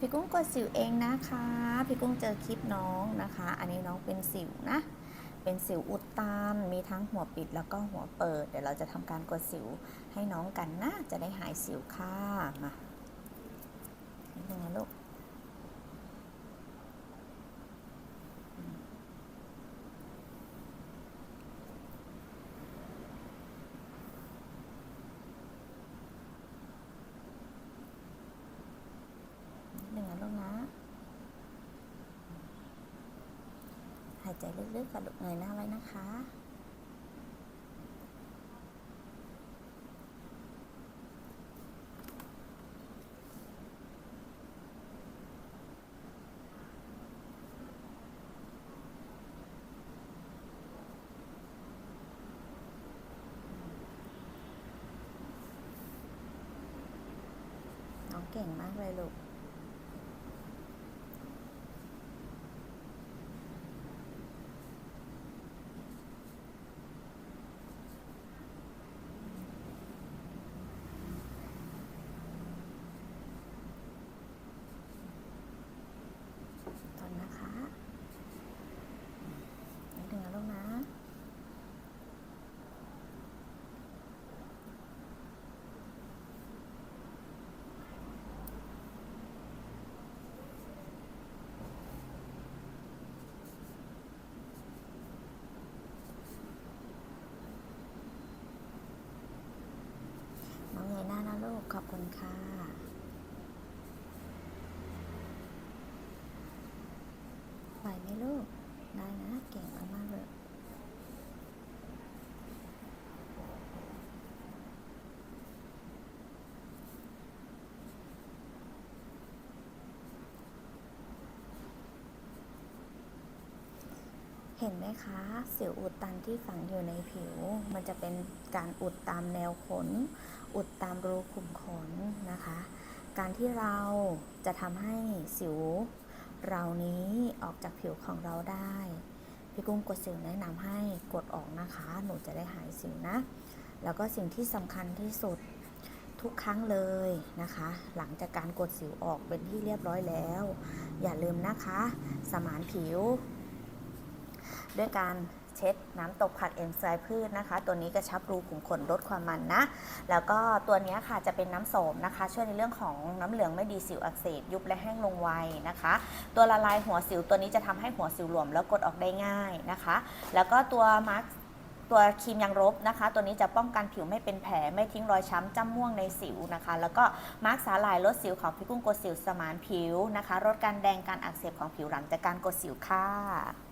พี่กุ้งกดสิวเองนะคะ พี่กุ้งเจอคลิปน้องนะคะ อันนี้น้องเป็นสิวนะ เป็นสิวอุดตัน มีทั้งหัวปิดแล้วก็หัวเปิด เดี๋ยวเราจะทำการกดสิวให้น้องกันนะ จะได้หายสิวค่ะ มานิดนึงนะลูก นิดนึงนะลูกนะ หาย ใจลึกๆกับลูกเงยหน้าไว้นะคะ น้องเก่งมากเลยลูก ตอนนะคะนิดนึงนะลูกนะ น้องเงยหน้านะลูก ขอบคุณค่ะ ไหวไหมลูก ได้นะ เก่งมากๆเลย เห็นไหมคะสิวอุดตันที่ฝังอยู่ในผิว มันจะเป็นการอุดตามแนวขน อุดตามรูขุมขนนะคะ การที่เราจะทำให้สิวเรานี้ออกจากผิวของเราได้ พี่กุ้งกดสิวแนะนำให้กดออกนะคะ หนูจะได้หายสิวนะ แล้วก็สิ่งที่สำคัญที่สุดทุกครั้งเลยนะคะ หลังจากการกดสิวออกเป็นที่เรียบร้อยแล้ว อย่าลืมนะคะ สมานผิว ด้วยการเช็ดน้ำตกผักเอนไซม์พืชนะคะ ตัวนี้กระชับรูขุมขนลดความมันนะ แล้วก็ตัวนี้ค่ะจะเป็นน้ำโสมนะคะ ช่วยในเรื่องของน้ำเหลืองไม่ดีสิวอักเสบยุบและแห้งลงไวนะคะ ตัวละลายหัวสิวตัวนี้จะทำให้หัวสิวหลวมแล้วกดออกได้ง่ายนะคะ แล้วก็ตัวมาร์กตัวครีมยังรบนะคะ ตัวนี้จะป้องกันผิวไม่เป็นแผลไม่ทิ้งรอยช้ำจ้ำม่วงในสิวนะคะ แล้วก็มาร์กสาหร่ายลดสิวของพี่กุ้งกดสิวสมานผิวนะคะลดการแดงการอักเสบของผิวหลังจากการกดสิวค่ะ